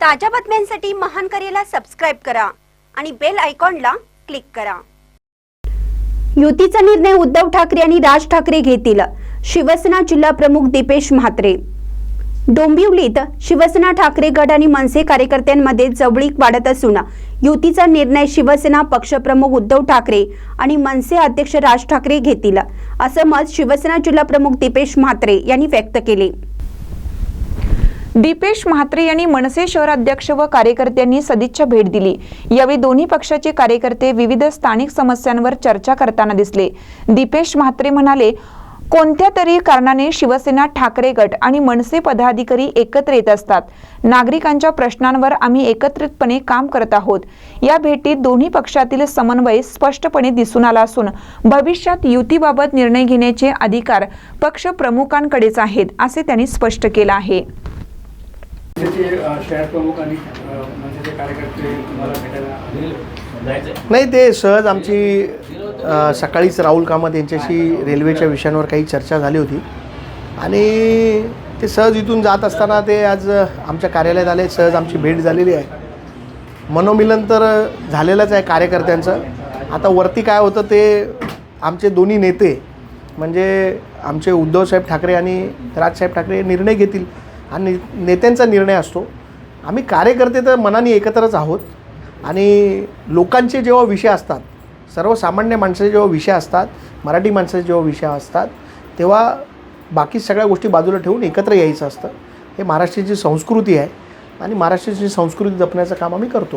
ताज्या बातम्यांसाठी महान करेला सबस्क्राईब करा आणि बेल आयकॉनला क्लिक करा. युतीचा निर्णय उद्धव ठाकरे आणि राज ठाकरे घेतील. शिवसेना जिल्हा प्रमुख दीपेश म्हात्रे. डोंबिवलीत शिवसेना ठाकरे गट आणि मनसे कार्यकर्त्यांमध्ये जवळीक वाढत असून युतीचा निर्णय शिवसेना पक्षप्रमुख उद्धव ठाकरे आणि मनसे अध्यक्ष राज ठाकरे घेतील असं मत शिवसेना जिल्हा प्रमुख दीपेश म्हात्रे यांनी व्यक्त केले. दीपेश म्हात्रे यांनी मनसे शहराध्यक्ष व कार्यकर्त्यांनी सदिच्छा भेट दिली. यावेळी दोन्ही पक्षाचे कार्यकर्ते विविध स्थानिक समस्यांवर चर्चा करताना दिसले. दीपेश म्हात्रे म्हणाले कोणत्या तरी कारणाने शिवसेना ठाकरे गट आणि मनसे पदाधिकारी एकत्र येत असतात. नागरिकांच्या प्रश्नांवर आम्ही एकत्रितपणे काम करत आहोत. या भेटीत दोन्ही पक्षातील समन्वय स्पष्टपणे दिसून आला असून भविष्यात युतीबाबत निर्णय घेण्याचे अधिकार पक्ष प्रमुखांकडेच आहेत असे त्यांनी स्पष्ट केलं आहे. शहर प्रमुख आणि अ, मनसेचे कार्यकर्ते तुम्हाला भेटायला आले. नाही ते सहज आमची सकाळीच राहुल कामत यांच्याशी रेल्वेच्या विषयांवर काही चर्चा झाली होती. आणि ते सहज इथून जात असताना ते आज आमच्या कार्यालयात आले सहज आमची भेट झालेली आहे. मनोमिलन तर झालेलंच आहे कार्यकर्त्यांचं. आता वरती काय होतं ते आमचे दोन्ही नेते म्हणजे आमचे उद्धवसाहेब ठाकरे आणि राजसाहेब ठाकरे निर्णय घेतील. आणि नेत्यांचा निर्णय असतो. आम्ही कार्यकर्ते तर मनाने एकत्रच आहोत. आणि लोकांचे जेव्हा विषय असतात सर्वसामान्य माणसाचे जेव्हा विषय असतात मराठी माणसाचे जेव्हा विषय असतात तेव्हा बाकी सगळ्या गोष्टी बाजूला ठेवून एकत्र यायचं असतं. हे महाराष्ट्राची संस्कृती आहे आणि महाराष्ट्राची संस्कृती जपण्याचं काम आम्ही करतो.